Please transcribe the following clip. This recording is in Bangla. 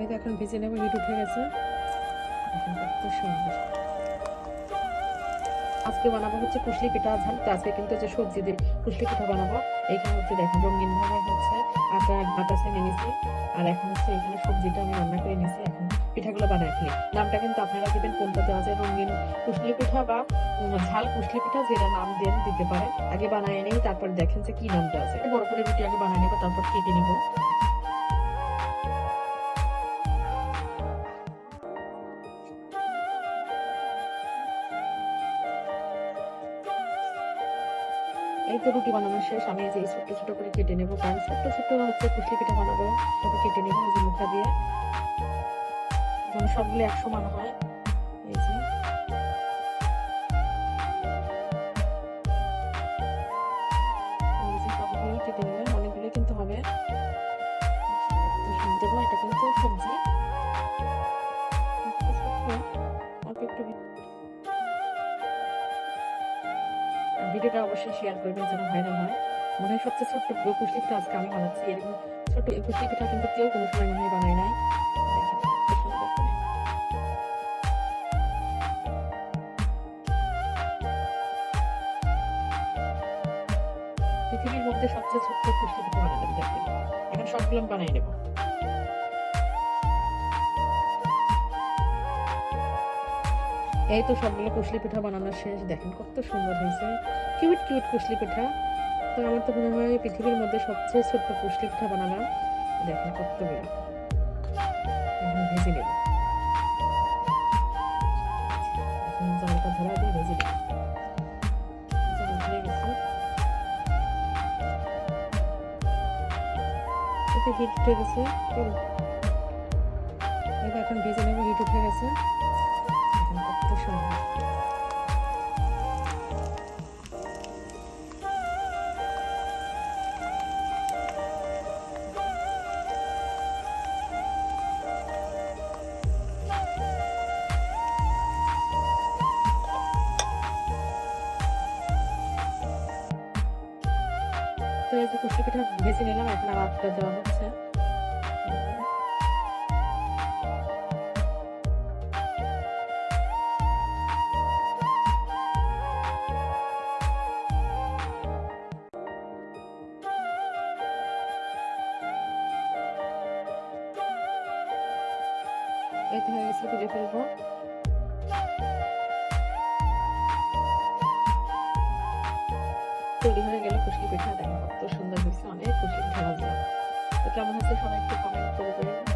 এই তো এখন ভেজে নেব হিট উঠে গেছে। আজকে বানাবো হচ্ছে কুশলি পিঠা ঝাল, তো আজকে কিন্তু যে সবজি দিয়ে কুশলি পিঠা বানাবো এখানে হচ্ছে দেখেন রঙিন ভাবে হচ্ছে আটা বাতাসে নিয়ে নিছি আর এখন হচ্ছে এখানে সবজিটা আমি রান্না করে নিয়েছি, এখন পিঠাগুলো বানাই ফেলি। নামটা কিন্তু আপনারা দিবেন কোনটাতে আছে রঙিন কুশলি পিঠা বা ঝাল কুশলি পিঠা, যেটা নাম দেন দিতে পারে আগে বানায় নেই, তারপর দেখেন যে কি নামটা আছে। বড় করে রুটি আগে বানাই নেব, তারপর কেটে নিবো। এই তো রুটি বানানো শেষ। আমি যে ছোট্ট ছোট করে কেটে নেব কারণ ছোট্ট ছোট্ট হচ্ছে কুশলি পিঠা বানাবো। তবে কেটে নেব এই যে মুখা দিয়ে। যেন সবগুলো এক সমান হয় সবজি। অল্প একটু ভিডিওটা অবশ্যই শেয়ার করবেন যেন ভাইরাল হয়। মনে হয় সবচেয়ে ছোট্ট পিঠা আজকে আমি বানাচ্ছি। এরকম ছোট্ট এই কুশলি কিন্তু কেউ কোনো সময় মনে হয় বানায় নাই। পৃথিবীর মধ্যে সবচেয়ে ছোট্ট পিঠা বানালাম দেখেন। এখন সবগুলো বানিয়ে নেব। এই তো সবগুলো কুশলি পিঠা বানানো শেষ। দেখেন কত সুন্দর হয়েছে। কিউট কিউট কুশলি পিঠা। তো আমার তো মনে হয় পৃথিবীর মধ্যে সবচেয়ে ছোট্ট কুশলি পিঠা বানালাম। দেখেন কতগুলো এখন ভেজে নেব। জলটা ধরা দিয়ে ভেজে নেব। হিট উঠে গেছে। এখন ভেজে নেব হিট উঠে গেছে। কত সুন্দর। তো এই যে কুশলি পিঠা ভেজে নিলাম এখন আটটা দেওয়া হচ্ছে। এই তো হয়ে গেছে তুলে ফেলব। তৈরি হয়ে গেল খুশকি পিঠা, দেখো কত সুন্দর হয়েছে, অনেক খুশি পিঠা তো কেমন হচ্ছে সবাই একটু কমেন্ট করে দেবেন